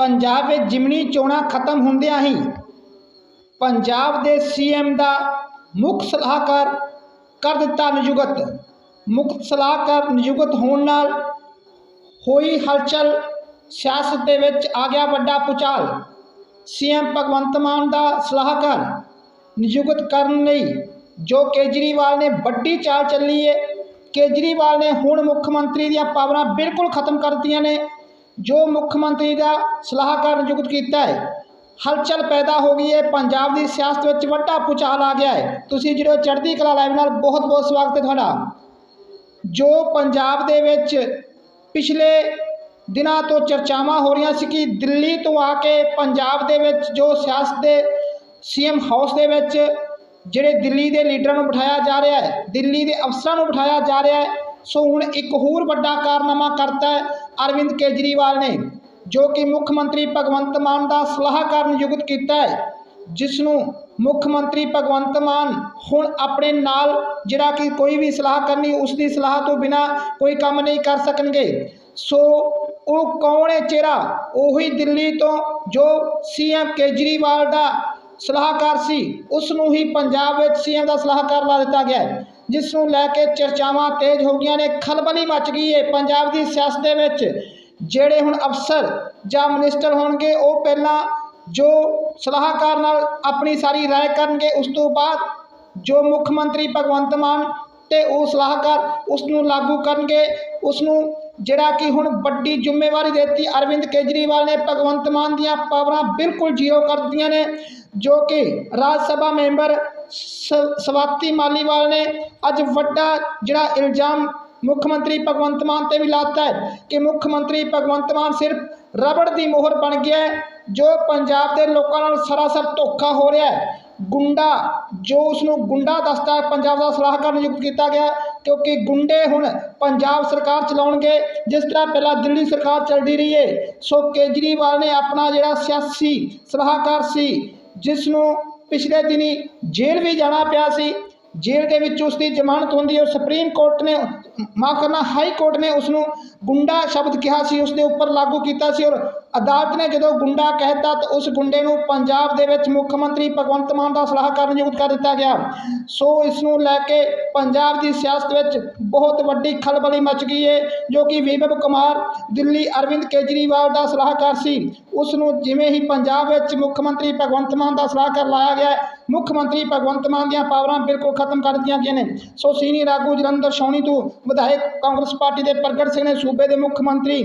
ਪੰਜਾਬ ਵਿੱਚ ਜਿਮਣੀ ਚੋਣਾਂ ਖਤਮ ਹੁੰਦਿਆਂ ਹੀ ਪੰਜਾਬ ਦੇ ਸੀਐਮ ਦਾ ਮੁੱਖ ਸਲਾਹਕਾਰ ਕਰ ਦਿੱਤਾ ਨਿਯੁਕਤ। ਮੁੱਖ ਸਲਾਹਕਾਰ ਨਿਯੁਕਤ ਹੋਣ ਨਾਲ ਹੋਈ ਹਲਚਲ ਸਿਆਸਤ ਦੇ ਵਿੱਚ ਆ ਗਿਆ ਵੱਡਾ ਪੁਚਾਲ। ਸੀਐਮ ਭਗਵੰਤ ਮਾਨ ਦਾ ਸਲਾਹਕਾਰ ਨਿਯੁਕਤ ਕਰਨ ਲਈ ਜੋ ਕੇਜਰੀਵਾਲ ਨੇ ਵੱਡੀ ਚਾਲ ਚੱਲੀ ਹੈ ਕੇਜਰੀਵਾਲ ਨੇ ਹੁਣ ਮੁੱਖ ਮੰਤਰੀ ਦੀਆਂ ਪਾਵਰਾਂ ਬਿਲਕੁਲ ਖਤਮ ਕਰ ਦਿੱਤੀਆਂ ਨੇ। ਜੋ ਮੁੱਖ ਮੰਤਰੀ ਦਾ ਸਲਾਹਕਾਰ ਨਿਯੁਕਤ ਕੀਤਾ ਹੈ, ਹਲਚਲ ਪੈਦਾ ਹੋ ਗਈ ਹੈ, ਪੰਜਾਬ ਦੀ ਸਿਆਸਤ ਵਿੱਚ ਵੱਡਾ ਪੁਚਾਲ ਆ ਗਿਆ ਹੈ। ਤੁਸੀਂ ਜਿਹੜੇ ਚੜ੍ਹਦੀ ਕਲਾ ਲਾਈਵ ਨਾਲ ਬਹੁਤ ਬਹੁਤ ਸਵਾਗਤ ਹੈ ਤੁਹਾਡਾ। ਜੋ ਪੰਜਾਬ ਦੇ ਵਿੱਚ ਪਿਛਲੇ ਦਿਨਾਂ ਤੋਂ ਚਰਚਾਵਾਂ ਹੋ ਰਹੀਆਂ ਸੀ ਕਿ ਦਿੱਲੀ ਤੋਂ ਆ ਕੇ ਪੰਜਾਬ ਦੇ ਵਿੱਚ ਜੋ ਸਿਆਸਤ ਦੇ ਸੀਐਮ ਹਾਊਸ ਦੇ ਵਿੱਚ ਜਿਹੜੇ ਦਿੱਲੀ ਦੇ ਲੀਡਰਾਂ ਨੂੰ ਬਿਠਾਇਆ ਜਾ ਰਿਹਾ ਹੈ, ਦਿੱਲੀ ਦੇ ਅਫਸਰਾਂ ਨੂੰ ਬਿਠਾਇਆ ਜਾ ਰਿਹਾ ਹੈ, ਸੋ ਹੁਣ ਇੱਕ ਹੋਰ ਵੱਡਾ ਕਾਰਨਾਮਾ ਕਰਤਾ ਹੈ ਅਰਵਿੰਦ ਕੇਜਰੀਵਾਲ ਨੇ, ਜੋ ਕਿ ਮੁੱਖ ਮੰਤਰੀ ਭਗਵੰਤ ਮਾਨ ਦਾ ਸਲਾਹਕਾਰ ਨਿਯੁਕਤ ਕੀਤਾ ਹੈ, ਜਿਸ ਨੂੰ ਮੁੱਖ ਮੰਤਰੀ ਭਗਵੰਤ ਮਾਨ ਹੁਣ ਆਪਣੇ ਨਾਲ ਜਿਹੜਾ ਕਿ ਕੋਈ ਵੀ ਸਲਾਹ ਕਰਨੀ ਉਸ ਦੀ ਸਲਾਹ ਤੋਂ ਬਿਨਾ ਕੋਈ ਕੰਮ ਨਹੀਂ ਕਰ ਸਕਣਗੇ। ਸੋ ਉਹ ਕੌਣ ਹੈ ਚਿਹਰਾ? ਉਹੀ ਦਿੱਲੀ ਤੋਂ ਜੋ ਸੀਐਮ ਕੇਜਰੀਵਾਲ ਦਾ ਸਲਾਹਕਾਰ ਸੀ ਉਸ ਨੂੰ ਹੀ ਪੰਜਾਬ ਵਿੱਚ ਸੀਐਮ ਦਾ ਸਲਾਹਕਾਰ ਲਾ ਦਿੱਤਾ ਗਿਆ ਜਿਸ ਨੂੰ ਲੈ ਕੇ ਚਰਚਾਵਾਂ ਤੇਜ਼ ਹੋ ਗਈਆਂ ਨੇ, ਖਲਬਲੀ ਮਚ ਗਈ ਹੈ ਪੰਜਾਬ ਦੀ ਸਿਆਸਤ ਦੇ ਵਿੱਚ। ਜਿਹੜੇ ਹੁਣ ਅਫਸਰ ਜਾਂ ਮਿਨਿਸਟਰ ਹੋਣਗੇ, ਉਹ ਪਹਿਲਾਂ ਜੋ ਸਲਾਹਕਾਰ ਨਾਲ ਆਪਣੀ ਸਾਰੀ ਰਾਏ ਕਰਨਗੇ, ਉਸ ਤੋਂ ਬਾਅਦ ਜੋ ਮੁੱਖ ਮੰਤਰੀ ਭਗਵੰਤ ਮਾਨ ਤੇ ਉਹ ਸਲਾਹਕਾਰ ਉਸ ਨੂੰ ਲਾਗੂ ਕਰਨਗੇ ਉਸ ਨੂੰ ਜਿਹੜਾ ਕਿ ਹੁਣ ਵੱਡੀ ਜ਼ਿੰਮੇਵਾਰੀ ਦੇ ਦਿੱਤੀ ਅਰਵਿੰਦ ਕੇਜਰੀਵਾਲ ਨੇ, ਭਗਵੰਤ ਮਾਨ ਦੀਆਂ ਪਾਵਰਾਂ ਬਿਲਕੁਲ ਜ਼ੀਰੋ ਕਰ ਦਿੱਤੀਆਂ ਨੇ, ਜੋ ਕਿ ਰਾਜ ਸਭਾ ਮੈਂਬਰ ਸ- ਸਵਾਤੀ ਮਾਲੀਵਾਲ ਨੇ ਅੱਜ ਵੱਡਾ ਜਿਹੜਾ ਇਲਜ਼ਾਮ ਮੁੱਖ ਮੰਤਰੀ ਭਗਵੰਤ ਮਾਨ ਤੇ ਵੀ ਲਾਤਾ ਹੈ ਕਿ ਮੁੱਖ ਮੰਤਰੀ ਭਗਵੰਤ ਮਾਨ ਸਿਰਫ ਰਬੜ ਦੀ ਮੋਹਰ ਬਣ ਗਿਆ ਜੋ ਪੰਜਾਬ ਦੇ ਲੋਕਾਂ ਨਾਲ ਸਰਾਸਰ ਧੋਖਾ ਹੋ ਰਿਹਾ ਹੈ। ਗੁੰਡਾ, ਜੋ ਉਸ ਨੂੰ ਗੁੰਡਾ ਦੱਸਦਾ ਹੈ, ਪੰਜਾਬ ਦਾ ਸਲਾਹਕਾਰ ਨਿਯੁਕਤ ਕੀਤਾ ਗਿਆ ਕਿਉਂਕਿ ਗੁੰਡੇ ਹੁਣ ਪੰਜਾਬ ਸਰਕਾਰ ਚਲਾਉਣਗੇ, ਜਿਸ ਤਰ੍ਹਾਂ ਪਹਿਲਾਂ ਦਿੱਲੀ ਸਰਕਾਰ ਚੱਲਦੀ ਰਹੀ ਹੈ ਸੋ ਕੇਜਰੀਵਾਲ ਨੇ ਆਪਣਾ ਜਿਹੜਾ ਸਿਆਸੀ ਸਲਾਹਕਾਰ ਸੀ ਜਿਸ ਨੂੰ ਪਿਛਲੇ ਦਿਨੀ ਜੇਲ੍ਹ ਵੀ ਜਾਣਾ ਪਿਆ ਸੀ, ਜੇਲ੍ਹ ਦੇ ਵਿੱਚ ਉਸ ਦੀ ਜ਼ਮਾਨਤ ਹੁੰਦੀ ਹੈ ਸੁਪਰੀਮ ਕੋਰਟ ਨੇ, ਮਾਫ ਕਰਨਾ, ਹਾਈ ਕੋਰਟ ਨੇ ਉਸ ਨੂੰ ਗੁੰਡਾ ਸ਼ਬਦ ਕਿਹਾ ਸੀ ਉਸ ਦੇ ਉੱਪਰ ਲਾਗੂ ਕੀਤਾ ਸੀ ਔਰ ਅਦਾਲਤ ਨੇ ਜਦੋਂ ਗੁੰਡਾ ਕਹਿਤਾ ਤਾਂ ਉਸ ਗੁੰਡੇ ਨੂੰ ਪੰਜਾਬ ਦੇ ਵਿੱਚ ਮੁੱਖ ਮੰਤਰੀ ਭਗਵੰਤ ਮਾਨ ਦਾ ਸਲਾਹਕਾਰ ਨਿਯੁਕਤ ਕਰ ਦਿੱਤਾ ਗਿਆ। ਸੋ ਇਸ ਨੂੰ ਲੈ ਕੇ ਪੰਜਾਬ ਦੀ ਸਿਆਸਤ ਵਿੱਚ ਬਹੁਤ ਵੱਡੀ ਖਲਬਲੀ ਮਚ ਗਈ ਹੈ ਜੋ ਕਿ ਵਿਭਵ ਕੁਮਾਰ, ਦਿੱਲੀ ਅਰਵਿੰਦ ਕੇਜਰੀਵਾਲ ਦਾ ਸਲਾਹਕਾਰ ਸੀ। ਉਸ ਨੂੰ ਜਿਵੇਂ ਹੀ ਪੰਜਾਬ ਵਿੱਚ ਮੁੱਖ ਮੰਤਰੀ ਭਗਵੰਤ ਮਾਨ ਦਾ ਸਲਾਹਕਾਰ ਲਾਇਆ ਗਿਆ, ਮੁੱਖ ਮੰਤਰੀ ਭਗਵੰਤ ਮਾਨ ਦੀਆਂ ਪਾਵਰਾਂ ਬਿਲਕੁਲ ਖਤਮ ਕਰ ਦਿੱਤੀਆਂ ਗਈਆਂ ਨੇ। ਸੋ ਸੀਨੀਅਰ ਆਗੂ ਜਲੰਧਰ ਛਾਉਣੀ ਤੋਂ ਵਿਧਾਇਕ ਕਾਂਗਰਸ ਪਾਰਟੀ ਦੇ ਪ੍ਰਗਟ ਸਿੰਘ ਨੇ ਸੂਬੇ ਦੇ ਮੁੱਖ ਮੰਤਰੀ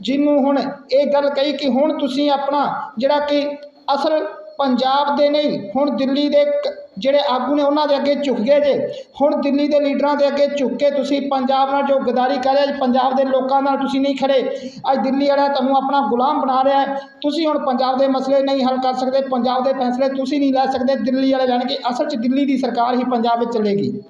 ਜਿਹਨੂੰ ਹੁਣ ਇਹ ਗੱਲ ਕਹੀ ਕਿ ਹੁਣ ਤੁਸੀਂ ਆਪਣਾ ਜਿਹੜਾ ਕਿ ਅਸਲ ਪੰਜਾਬ ਦੇ ਨਹੀਂ, ਹੁਣ ਦਿੱਲੀ ਦੇ ਕ- ਜਿਹੜੇ ਆਗੂ ਨੇ ਉਹਨਾਂ ਦੇ ਅੱਗੇ ਝੁਕ ਗਏ ਜੇ। ਹੁਣ ਦਿੱਲੀ ਦੇ ਲੀਡਰਾਂ ਦੇ ਅੱਗੇ ਝੁਕ ਕੇ ਤੁਸੀਂ ਪੰਜਾਬ ਨਾਲ ਜੋ ਗਦਾਰੀ ਕਰ ਰਹੇ ਅੱਜ ਪੰਜਾਬ ਦੇ ਲੋਕਾਂ ਨਾਲ ਤੁਸੀਂ ਨਹੀਂ ਖੜੇ। ਅੱਜ ਦਿੱਲੀ ਵਾਲਾ ਤੁਹਾਨੂੰ ਆਪਣਾ ਗੁਲਾਮ ਬਣਾ ਰਿਹਾ ਹੈ। ਤੁਸੀਂ ਹੁਣ ਪੰਜਾਬ ਦੇ ਮਸਲੇ ਨਹੀਂ ਹੱਲ ਕਰ ਸਕਦੇ, ਪੰਜਾਬ ਦੇ ਫੈਸਲੇ ਤੁਸੀਂ ਨਹੀਂ ਲੈ ਸਕਦੇ। ਦਿੱਲੀ ਵਾਲੇ ਲੈਣਗੇ ਅਸਲ 'ਚ ਦਿੱਲੀ ਦੀ ਸਰਕਾਰ ਹੀ ਪੰਜਾਬ ਵਿੱਚ ਚੱਲੇਗੀ।